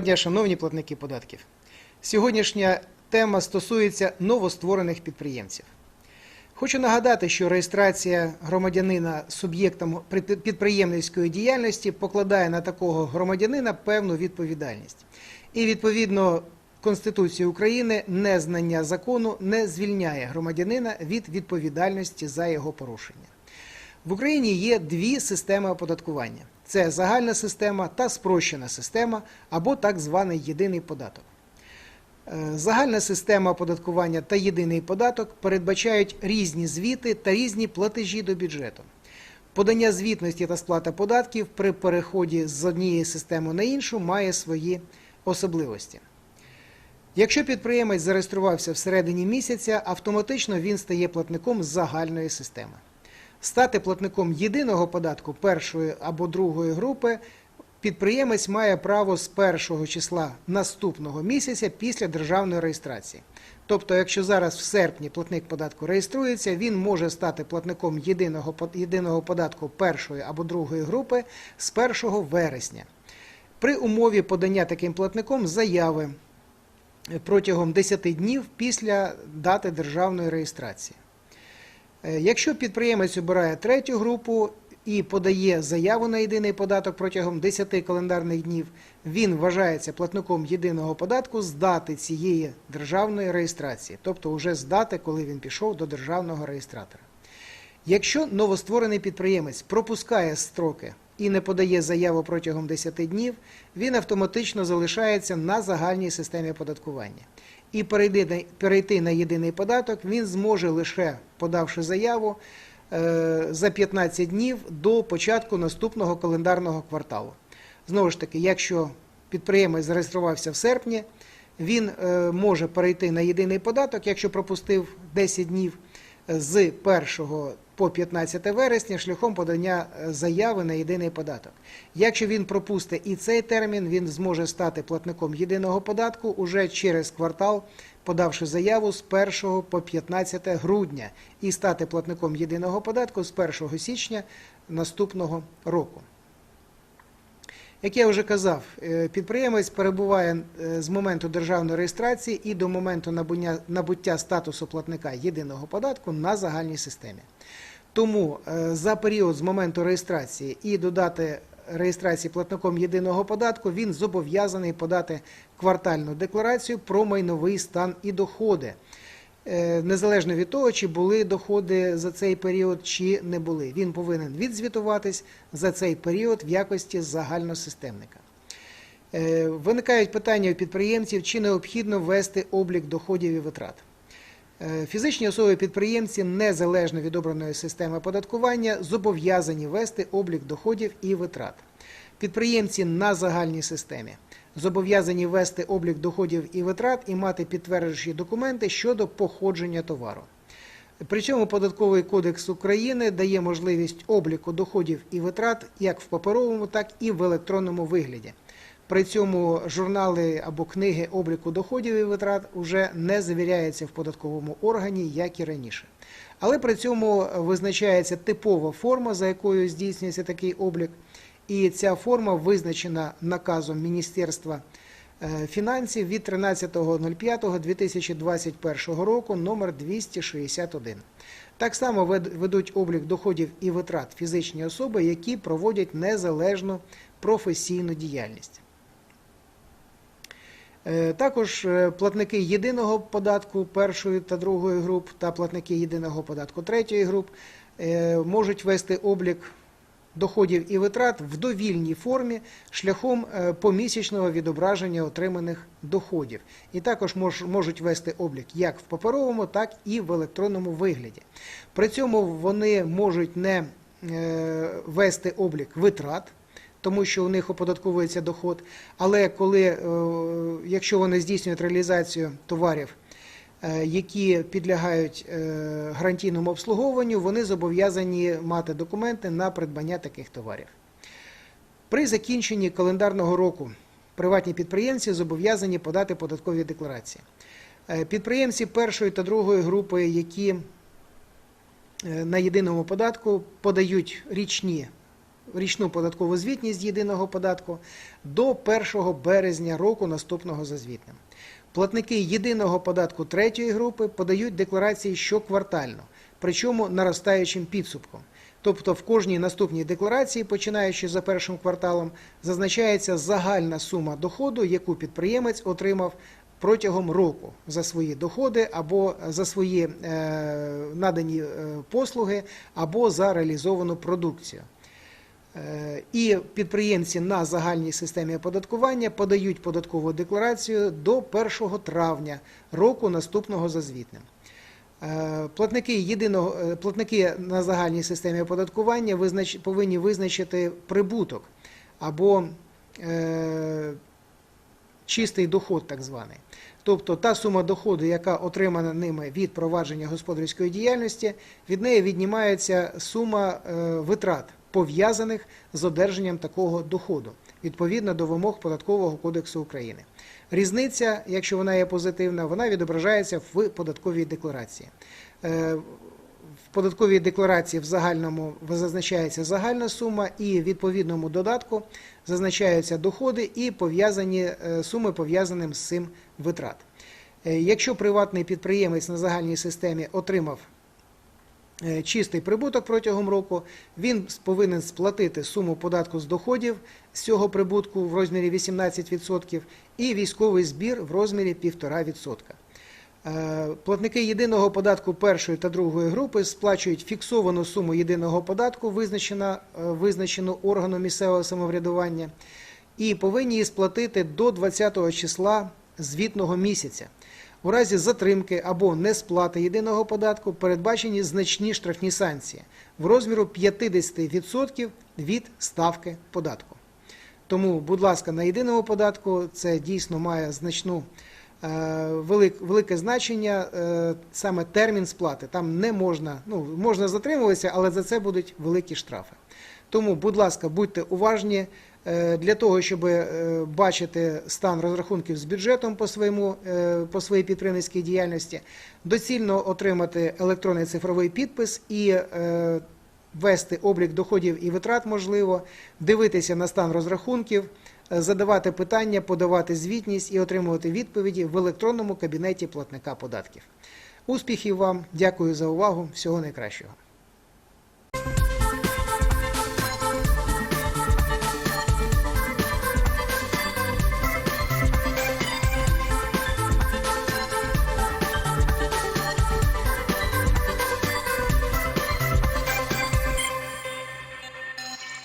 Доброго дня, шановні платники податків. Сьогоднішня тема стосується новостворених підприємців. Хочу нагадати, що реєстрація громадянина суб'єктом підприємницької діяльності покладає на такого громадянина певну відповідальність. І відповідно Конституції України незнання закону не звільняє громадянина від відповідальності за його порушення. В Україні є дві системи оподаткування: це загальна система та спрощена система або так званий єдиний податок. Е, Загальна система оподаткування та єдиний податок передбачають різні звіти та різні платежі до бюджету. Подання звітності та сплата податків при переході з однієї системи на іншу має свої особливості. Якщо підприємець зареєструвався всередині місяця, автоматично він стає платником загальної системи. Стати платником єдиного податку першої або другої групи підприємець має право з першого числа наступного місяця після державної реєстрації. Тобто, якщо зараз в серпні платник податку реєструється, він може стати платником єдиного, єдиного податку першої або другої групи з 1 вересня. При умові подання таким платником заяви протягом 10 днів після дати державної реєстрації. Е, Якщо підприємець обирає третю групу і подає заяву на єдиний податок протягом 10 календарних днів, він вважається платником єдиного податку з дати цієї державної реєстрації, тобто вже з дати, коли він пішов до державного реєстратора. Якщо новостворений підприємець пропускає строки і не подає заяву протягом 10 днів, він автоматично залишається на загальній системі оподаткування. І перейти на, єдиний податок він зможе лише подавши заяву е, за 15 днів до початку наступного календарного кварталу. Знову ж таки, якщо підприємець зареєструвався в серпні, він е, може перейти на єдиний податок, якщо пропустив 10 днів е, з 1 по 15 вересня шляхом подання е, заяви на єдиний податок. Якщо він пропустить і цей термін, він зможе стати платником єдиного податку уже через квартал, подавши заяву з 1 по 15 грудня, і стати платником єдиного податку з 1 січня наступного року. Як я вже казав, е, підприємець перебуває е, з моменту державної реєстрації і до моменту набуття, набуття статусу платника єдиного податку на загальній системі. Тому е, за період з моменту реєстрації і до дати реєстрації платником єдиного податку він зобов'язаний подати квартальну декларацію про майновий стан і доходи. Е, Незалежно від того, чи були доходи за цей період, чи не були. Він повинен відзвітуватись за цей період в якості загальносистемника. Е, Виникають питання у підприємців, чи необхідно ввести облік доходів і витрат. Е, Фізичні особи-підприємці, незалежно від обраної системи оподаткування, зобов'язані вести облік доходів і витрат. Підприємці на загальній системі зобов'язані вести облік доходів і витрат і мати підтверджуючі документи щодо походження товару. При цьому Податковий кодекс України дає можливість обліку доходів і витрат як в паперовому, так і в електронному вигляді. При цьому журнали або книги обліку доходів і витрат вже не завіряються в податковому органі, як і раніше. Але при цьому визначається типова форма, за якою здійснюється такий облік, і ця форма визначена наказом Міністерства е, фінансів від 13.05.2021 року номер 261. Так само ведуть облік доходів і витрат фізичні особи, які проводять незалежну професійну діяльність. Е, Також е, платники єдиного податку першої та другої груп та платники єдиного податку третьої груп е, можуть вести облік доходів і витрат в довільній формі шляхом помісячного відображення отриманих доходів. І також можуть вести облік як в паперовому, так і в електронному вигляді. При цьому вони можуть не вести облік витрат тому що у них оподатковується доход. Але коли, е, якщо вони здійснюють реалізацію товарів, е, які підлягають е, гарантійному обслуговуванню, вони зобов'язані мати документи на придбання таких товарів. При закінченні календарного року приватні підприємці зобов'язані подати податкові декларації. Підприємці першої та другої групи, які на єдиному податку подають річні річну податкову звітність єдиного податку до 1 березня року наступного за звітним. Платники єдиного податку третьої групи подають декларації щоквартально, причому наростаючим підсумком. Тобто в кожній наступній декларації, починаючи за першим кварталом, зазначається загальна сума доходу, яку підприємець отримав протягом року за свої доходи або за свої е, надані е, послуги, або за реалізовану продукцію. Е, І підприємці на загальній системі оподаткування подають податкову декларацію до 1 травня року наступного за звітним. Е, Платники єдиного е, платники на загальній системі оподаткування визнач, повинні визначити прибуток або е, чистий доход, так званий. Тобто та сума доходу, яка отримана ними від провадження господарської діяльності, від неї віднімається сума е, витрат, пов'язаних з одержанням такого доходу, відповідно до вимог Податкового кодексу України. Різниця, якщо вона є позитивна, вона відображається в податковій декларації. Е, В податковій декларації в загальному зазначається загальна сума, і в відповідному додатку зазначаються доходи і пов'язані е, суми пов'язаним з цим витрат. Е, Якщо приватний підприємець на загальній системі отримав чистий прибуток протягом року, він повинен сплатити суму податку з доходів з цього прибутку в розмірі 18% і військовий збір в розмірі 1,5%. Е, Платники єдиного податку першої та другої групи сплачують фіксовану суму єдиного податку, визначена, е, визначену органом місцевого самоврядування, і повинні її сплатити до 20 числа звітного місяця. У разі затримки або несплати єдиного податку передбачені значні штрафні санкції в розміру 50% від ставки податку. Тому, будь ласка, на єдиному податку це дійсно має значну е, велик, велике значення е, саме термін сплати. Там не можна, ну можна затримуватися, але за це будуть великі штрафи. Тому, будь ласка, будьте уважні для того, щоб е, бачити стан розрахунків з бюджетом по своєму е, по своїй підприємницькій діяльності, доцільно отримати електронний цифровий підпис і е, вести облік доходів і витрат можливо, дивитися на стан розрахунків, е, задавати питання, подавати звітність і отримувати відповіді в електронному кабінеті платника податків. Успіхів вам, дякую за увагу, всього найкращого.